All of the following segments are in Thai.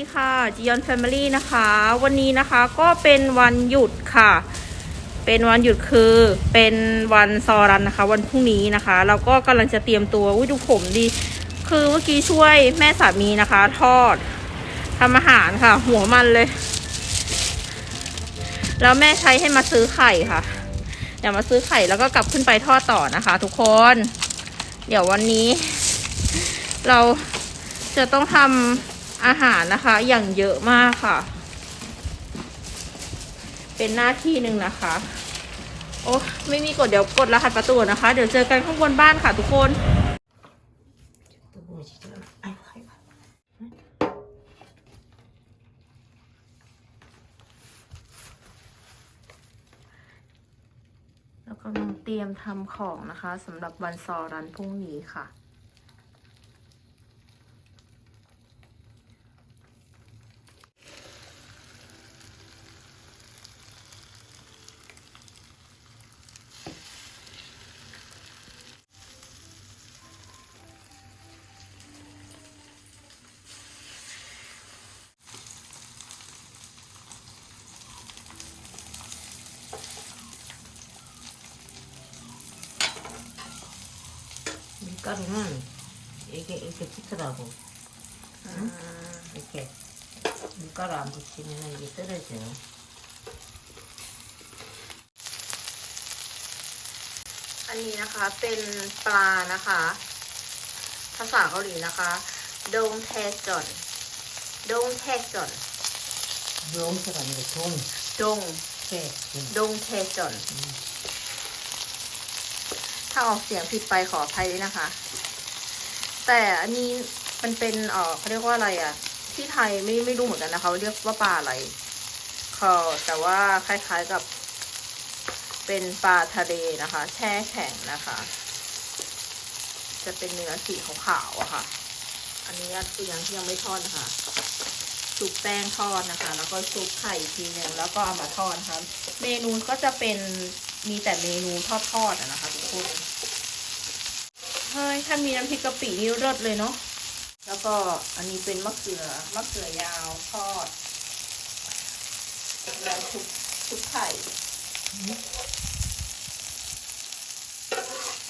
ดีค่ะจียอนแฟมิลี่นะคะ วันนี้นะคะก็เป็นวันหยุดค่ะ เป็นวันหยุดคือเป็นวันซอรันนะคะ วันพรุ่งนี้นะคะ เราก็กำลังจะเตรียมตัวอุ้ยดูผมดี คือเมื่อกี้ช่วยแม่สามีนะคะ ทอดทำอาหารค่ะ หัวมันเลย แล้วแม่ใช้ให้มาซื้อไข่ค่ะเดี๋ยวมาซื้อไข่แล้วก็กลับขึ้นไปทอดต่อนะคะ ทุกคน เดี๋ยววันนี้ เราจะต้องทำ อาหารนะคะ อย่างเยอะมากค่ะ เป็นหน้าที่หนึ่งนะคะ โอ้ไม่มีกดเดี๋ยวกดรหัสประตูนะคะ เดี๋ยวเจอกันข้างบนบ้านค่ะทุกคนแกำลังเตรียมทำของนะคะสำหรับวันซอรันพรุ่งนี้ค่ะ 밀가루는 이게 이렇게 붙더라고. 응? 이렇게 밀가루 안 붙이면 이게 떨어져요. อันนี้นะคะเป็นปลานะคะ ภาษาเกาหลีนะคะดงแทจอนดงแทจอน 명태가 아니라 동, ดง 태, 동. ดงเทจอน ถ้าออกเสียงผิดไปขออภัยด้วยนะคะ แต่อันนี้มันเป็นเออเขาเรียกว่าอะไรอะที่ไทยไม่ไม่รู้เหมือนกันนะคะเรียกว่าปลาอะไรเขาแต่ว่าคล้ายๆกับเป็นปลาทะเลนะคะ แช่แข็งนะคะ จะเป็นเนื้อสีขาวๆอะค่ะ อันนี้คือยังที่ยังไม่ทอดนะคะชุบแป้งทอดนะคะ แล้วก็ชุบไข่ทีนึงแล้วก็เอามาทอดนะคะเมนูก็จะเป็น มีแต่เมนูทอดทอดๆอะนะคะทุกคนเฮ้ยถ้ามีน้ำพริกกะปินี่เลิศเลยเนาะแล้วก็อันนี้เป็นมะเขือมะเขือยาวทอด แล้วชุบชุบไข่เ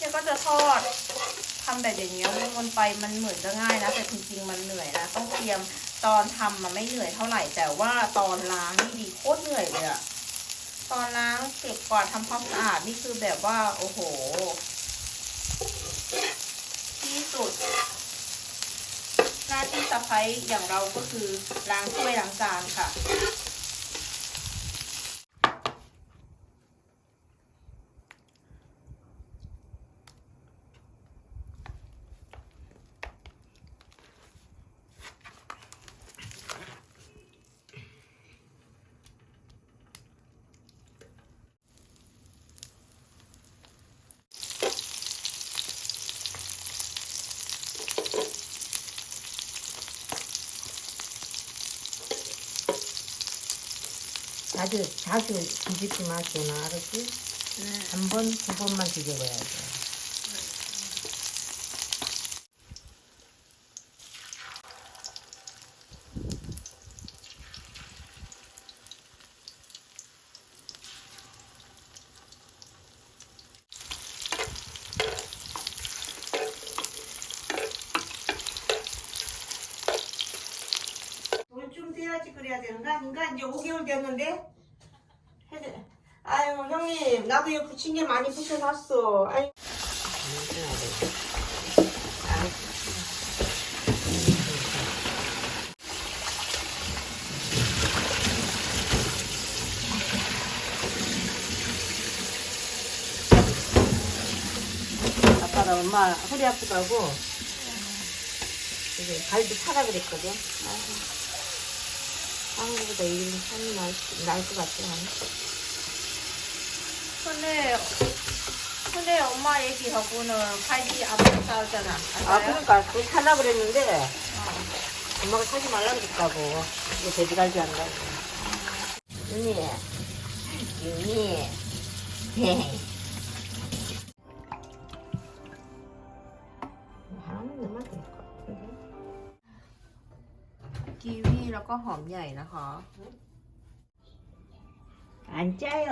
นี่ยก็จะทอดทำแบบอย่างเงี้ยวนๆไปมันเหมือนจะง่ายนะแต่จริงๆมันเหนื่อยนะต้องเตรียมตอนทำมันไม่เหนื่อยเท่าไหร่แต่ว่าตอนล้างนี่ดีโคตรเหนื่อยเลยอะ ตอนล้างเก็บกวาดทำความสะอาดนี่คือแบบว่า โอ้โห ที่สุด หน้าที่สะพ้ยอย่างเราก็คือล้างถ้วยล้างจานค่ะ 자주, 자주 뒤집지 마시나, 알았지? 한 번, 두 번만 뒤집어야 돼. 좀 돼야지 그래야 되는가? 인가 이제 5개월 됐는데? 아유 형님 나도 이거 붙인 게 많이 붙여놨어 아이 아빠가 엄마 허리 아프다고 이게 발도 차라 그랬거든. 아이고. 한국보다 이름이 참이 나을 것 같아. 나는. 근데 근데 엄마 얘기하고는 팔이 아프고 싸우잖아. 아 그러니까 그 사라 그랬는데 엄마가 사지 말라 그랬다고. 이거 돼지 갈비 한다고. 윤희, 윤희. 하나만 넣으면 될 것 같은데. กีวีเรา ก็หอมใหญ่นะคะ 안 짜요.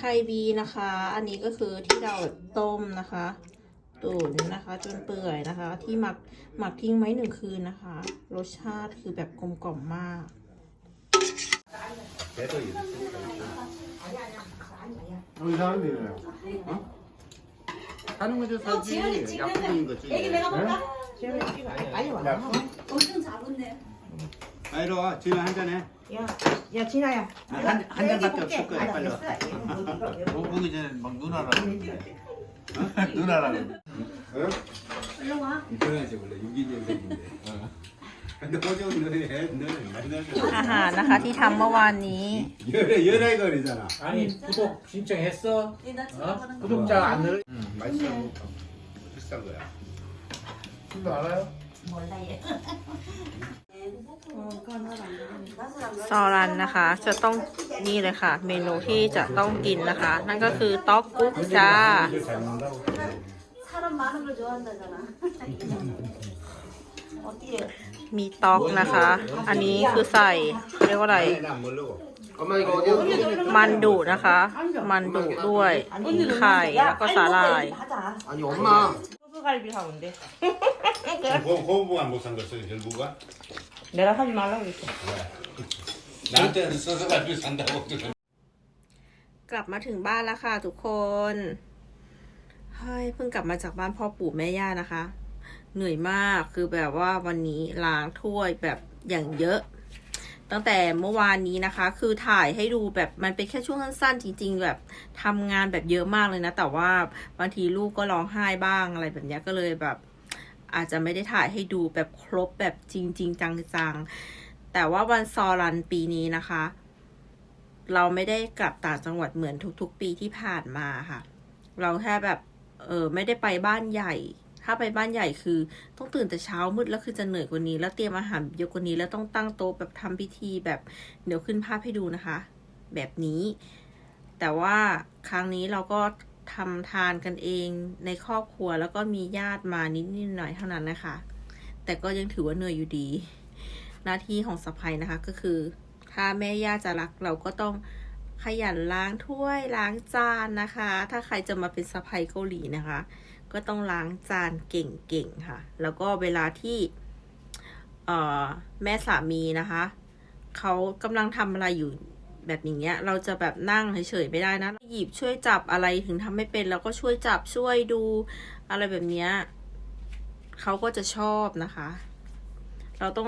ไทยบีนะคะ อันนี้ก็คือที่เราต้มนะคะ ตุ๋นนะคะ จนเปื่อยนะคะ ที่หมักหมักทิ้งไว้หนึ่งคืนนะคะ รสชาติคือแบบกลมกล่อมมาก 우리 사람들이에요. 어? 하는 거죠, 사지. 약국인 거지. 애기 내가 볼까? 지금 지금 빨리 와. 야, 아, 이리 와. 진아 한 잔해. 야, 야 진아야. 아, 한- 한 애기 잔밖에 볼게. 없을 거야, 빨리 와. 알았어. 얘는 뭐 이거, 이거. 뭐 보기 전에 막 누나라고 누나라고 어? 이편하지 원래 6인년생인데. 근데 어제 오늘 해, 너는 맨날 อาหารนะคะที่ทำเมื่อวานนี้ 열애 열애 거리잖아. 아니 구독 신청했어? 어? 구독자 안 늘? 응, 맛있어. 비싼 거야. 술도 알아요? ซอรันนะคะ จะต้องนี่เลยค่ะ เมนูที่จะต้องกินนะคะ นั่นก็คือต๊อกกุ๊กจ้า 이거 잘 먹는다고. 사람 많은 걸 좋아한다잖아. 어떻게? มีต๊อกนะคะ อันนี้คือใส่เรียกว่าอะไร 나안 모르고. 엄마 이거 어디에 มันดุนะคะ มันดุด้วย ไข่ แล้วก็สาหร่าย 하자. 아니 엄마 소스갈비 사온대. 고- 고부가 못 산 거였어, 결부가? 내가 사지 말라고 그랬어. 나한테는 써서가지고 산다고. กลับมาถึงบ้านแล้วค่ะทุกคน เฮ้ย เพิ่งกลับมาจากบ้านพ่อปู่แม่ย่านะคะ เหนื่อยมาก คือแบบว่าวันนี้ล้างถ้วยแบบอย่างเยอะ ตั้งแต่เมื่อวานนี้นะคะ คือถ่ายให้ดูแบบมันเป็นแค่ช่วงสั้นๆ จริง ๆ แบบทำงานแบบเยอะมากเลยนะ แต่ว่าบางทีลูกก็ร้องไห้บ้างอะไรแบบเนี้ยก็เลยแบบ อาจจะไม่ได้ถ่ายให้ดูแบบครบแบบจริงๆจังๆ แต่ว่าวันซอรันปีนี้นะคะ เราไม่ได้กลับต่างจังหวัดเหมือนทุกๆ ปีที่ผ่านมาค่ะ เราแค่แบบเออไม่ได้ไปบ้านใหญ่ ถ้าไปบ้านใหญ่คือ ต้องตื่นแต่เช้ามืดแล้วคือจะเหนื่อยกว่านี้ แล้วเตรียมอาหารเยอะกว่านี้แล้วต้องตั้งโต๊ะแบบทำพิธีแบบเดี๋ยวขึ้นภาพให้ดูนะคะ แบบนี้ แต่ว่าครั้งนี้เราก็ ทำทานกันเองในครอบครัวแล้วก็มีญาติมานิดๆหน่อยเท่านั้นนะคะ แต่ก็ยังถือว่าเหนื่อยอยู่ดี หน้าที่ของสะพายนะคะก็คือ ถ้าแม่ย่าจะรักเราก็ต้องขยันล้างถ้วยล้างจานนะคะ ถ้าใครจะมาเป็นสะพายเกาหลีนะคะ ก็ต้องล้างจานเก่งๆค่ะ แล้วก็เวลาที่เอ่อแม่สามีนะคะเขากำลังทำอะไรอยู่ แบบอย่างเงี้ยเราจะแบบนั่งเฉยๆไม่ได้นะ หยิบช่วยจับอะไรถึงทำไม่เป็นเราก็ช่วยจับช่วยดูอะไรแบบเนี้ยเขาก็จะชอบนะคะ เราต้อง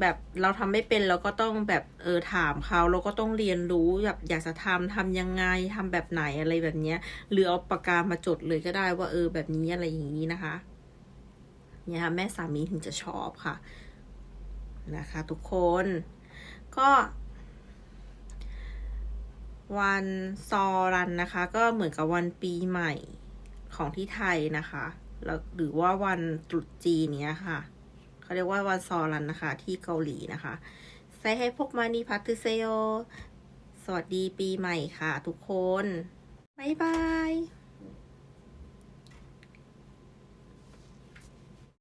แบบเราทำไม่เป็นเราก็ต้องแบบเออถามเขาเราก็ต้องเรียนรู้แบบอยากจะทำทำยังไงทำแบบไหนอะไรแบบเนี้ยหรือเอาปากกามาจดเลยก็ได้ว่าเออแบบนี้อะไรอย่างนี้นะคะ เนี่ยค่ะแม่สามีถึงจะชอบค่ะนะคะ ทุกคนก็ วันซอรันนะคะ ก็เหมือนกับวันปีใหม่ของที่ไทยนะคะแล้วหรือว่าวันตรุษจีนเนี้ยค่ะเขาเรียกว่าวันซอรันนะคะ ที่เกาหลีนะคะไซให้พวกมานีพัตเซโยสวัสดีปีใหม่ค่ะทุกคน บ๊ายบาย